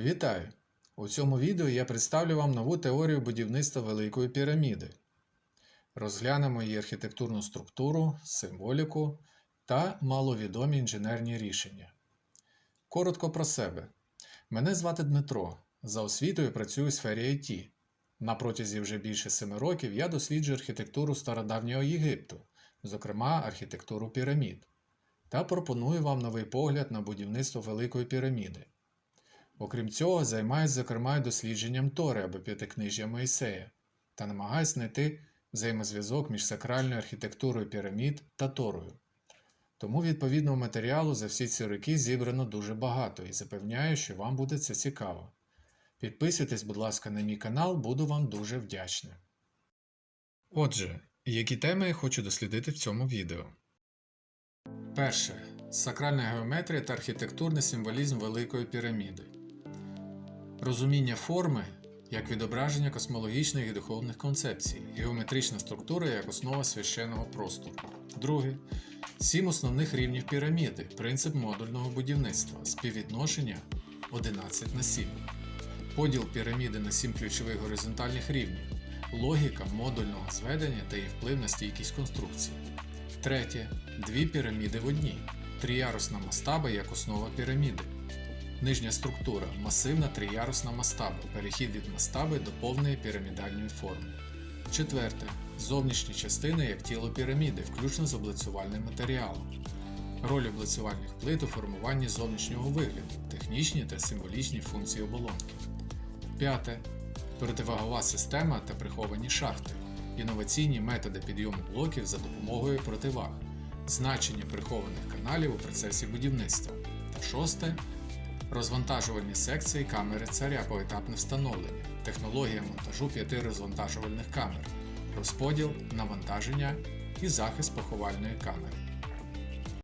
Вітаю! У цьому відео я представлю вам нову теорію будівництва Великої піраміди. Розглянемо її архітектурну структуру, символіку та маловідомі інженерні рішення. Коротко про себе. Мене звати Дмитро. За освітою працюю у сфері IT. На протязі вже більше семи років я досліджую архітектуру стародавнього Єгипту, зокрема архітектуру пірамід, та пропоную вам новий погляд на будівництво Великої піраміди. Окрім цього, займаюся зокрема дослідженням Тори або п'ятикнижжя Моїсея та намагаюся знайти взаємозв'язок між сакральною архітектурою пірамід та Торою. Тому відповідного матеріалу за всі ці роки зібрано дуже багато і запевняю, що вам буде це цікаво. Підписуйтесь, будь ласка, на мій канал, буду вам дуже вдячний. Отже, які теми я хочу дослідити в цьому відео? Перше. Сакральна геометрія та архітектурний символізм Великої піраміди. Розуміння форми як відображення космологічних і духовних концепцій, геометрична структура як основа священного простору. Друге. Сім основних рівнів піраміди, принцип модульного будівництва, співвідношення 11 на 7. Поділ піраміди на сім ключових горизонтальних рівнів, логіка модульного зведення та її вплив на стійкість конструкції. Третє. Дві піраміди в одній. Тріярусна мастаба як основа піраміди. Нижня структура масивна триярусна мастаба, перехід від мастаби до повної пірамідальної форми. Четверте. Зовнішні частини як тіло піраміди, включно з облицювальним матеріалом. Роль облицювальних плит у формуванні зовнішнього вигляду, технічні та символічні функції оболонки. П'яте. Противагова система та приховані шахти. Інноваційні методи підйому блоків за допомогою противаг. Значення прихованих каналів у процесі будівництва. Та шосте. Розвантажувальні секції камери царя поетапне встановлення, технологія монтажу п'яти розвантажувальних камер, розподіл, навантаження і захист поховальної камери.